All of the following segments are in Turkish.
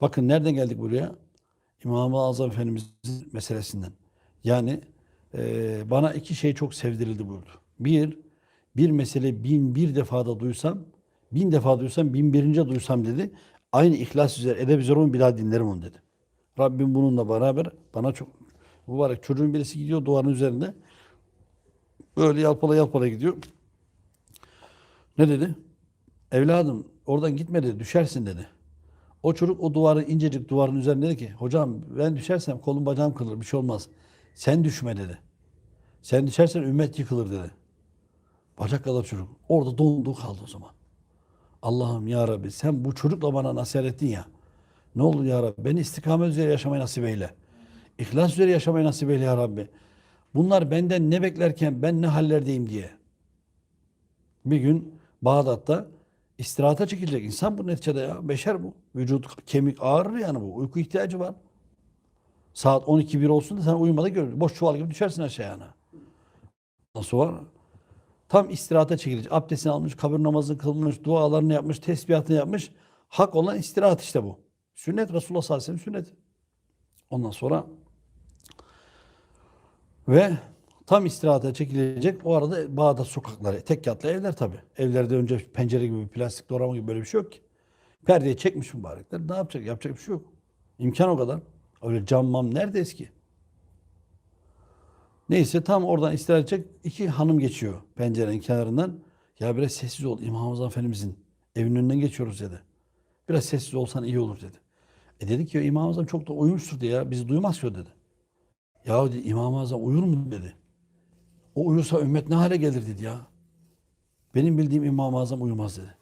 Bakın nereden geldik buraya? İmam-ı Azam Efendimizin meselesinden. Yani eee, bana iki şey çok sevdirildi buyurdu. Bir, bir mesele bin bir defada duysam, bin defa duysam, bin birinci duysam dedi. Aynı ihlas üzere, edeb üzere onu daha dinlerim onu dedi. Rabbim bununla beraber bana çok mübarek çocuğun birisi gidiyor duvarın üzerinde. Böyle yalpala yalpala gidiyor. Ne dedi? Evladım oradan gitme dedi, düşersin dedi. O çocuk o duvarı incecik duvarın üzerinde dedi ki hocam ben düşersem kolum bacağım kırılır bir şey olmaz. Sen düşme dedi. Sen düşersen ümmet yıkılır dedi. Bacak kadar çocuk. Orada dondu kaldı o zaman. Allah'ım ya Rabbi sen bu çocukla bana nasihat ettin ya. Ne olur ya Rabbi beni istikamet üzere yaşamayı nasip eyle. İhlas üzere yaşamayı nasip eyle ya Rabbi. Bunlar benden ne beklerken ben ne hallerdeyim diye. Bir gün Bağdat'ta istirahata çekilecek insan bu neticede ya. Beşer bu. Vücut kemik ağrır yani bu. Uyku ihtiyacı var. Saat 12-1 olsun da sen uyumada görür. Boş çuval gibi düşersin aşağıya. Nasıl var? Tam istirahata çekilecek. Abdestini almış, kabir namazını kılmış, dualarını yapmış, tesbihatını yapmış. Hak olan istirahat işte bu. Sünnet Resulullah sallallahu aleyhi ve sellem sünnet. Ondan sonra ve tam istirahata çekilecek. O arada Bağdat sokakları, tek katlı evler tabi. Evlerde önce pencere gibi, plastik doğrama gibi böyle bir şey yok ki. Perdeyi çekmiş mübarekler. Ne yapacak? Yapacak bir şey yok. İmkan o kadar. Öyle cam mam nerede eski? Neyse tam oradan istirahat edecek iki hanım geçiyor pencerenin kenarından. Ya biraz sessiz ol İmam Azam Efendimizin evinin önünden geçiyoruz dedi. Biraz sessiz olsan iyi olur dedi. E dedi ki İmam Azam çok da uyumuştur diye ya bizi duymaz ki dedi. Ya dedi, İmam-ı Azam uyur mu dedi. O uyursa ümmet ne hale gelir dedi ya. Benim bildiğim İmam-ı Azam uyumaz dedi.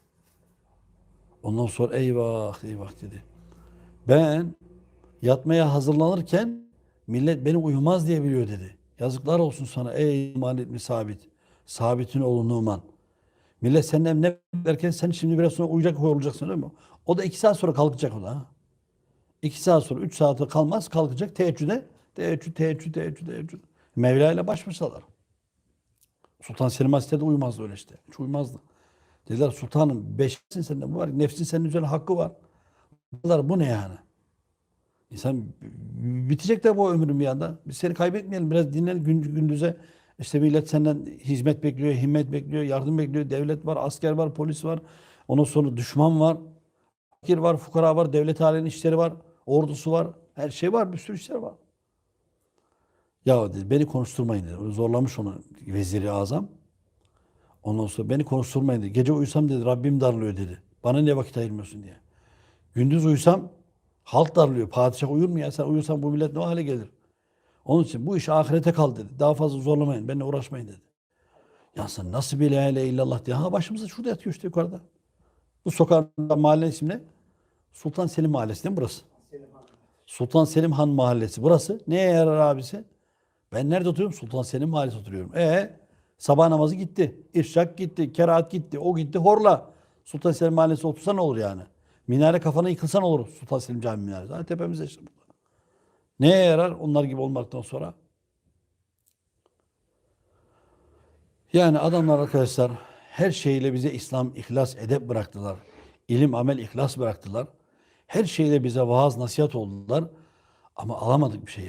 Ondan sonra eyvah eyvah dedi. Ben yatmaya hazırlanırken millet beni uyumaz diye biliyor dedi. Yazıklar olsun sana ey iman etmiş sabit. Sabitin oğlu Numan. Millet senden ne derken sen şimdi biraz sonra uyuyacak olacaksın öyle mi? O da iki saat sonra kalkacak o da. İki saat sonra, üç saate kalmaz kalkacak teheccüde. Teheccüd, teheccüd, teheccüd, teheccüd. Mevla ile baş başalar. Sultan Selim Hazretleri de uymazdı öyle işte. Hiç uymazdı. Dediler sultanım beşsin sende bu var. Nefsin senin üzerine hakkı var. Dediler bu ne yani? İnsan bitecek de bu ömrün bir anda. Biz seni kaybetmeyelim. Biraz dinlen gün, gündüze. İşte millet senden hizmet bekliyor, himmet bekliyor, yardım bekliyor. Devlet var, asker var, polis var. Ondan sonra düşman var. Fakir var, fukara var, devlet halen işleri var, ordusu var. Her şey var, bir sürü işler var. Ya dedi, beni konuşturmayın dedi. Zorlamış onu veziri azam. Ondan sonra beni konuşturmayın dedi. Gece uyusam dedi Rabbim darlıyor dedi. Bana niye vakit ayırmıyorsun diye. Gündüz uyusam halk darlıyor. Padişah uyur mu ya? Sen uyursan bu millet ne hale gelir? Onun için bu iş ahirete kal dedi. Daha fazla zorlamayın. Benimle uğraşmayın dedi. Ya sen nasıl bir la ilahe illallah diye. Ha başımızda şurada yatıyor işte yukarıda. Bu sokağın mahalle ismi ne? Sultan Selim Mahallesi değil mi burası? Sultan Selim Han Mahallesi. Burası. Neye yarar abisi? Ben nerede oturuyorum? Sultan Selim Mahallesi oturuyorum. E sabah namazı gitti. İrşak gitti. Kerahat gitti. O gitti. Horla. Sultan Selim Mahallesi otursa ne olur yani? Minare kafana yıkılsa ne olur? Sultan Selim Cami minaresi. Ha, tepemizde işte. burada. Neye yarar onlar gibi olmaktan sonra? Yani adamlar arkadaşlar her şeyle bize İslam, ihlas, edep bıraktılar. İlim, amel, ihlas bıraktılar. Her şeyle bize vaaz, nasihat oldular. Ama alamadık bir şey.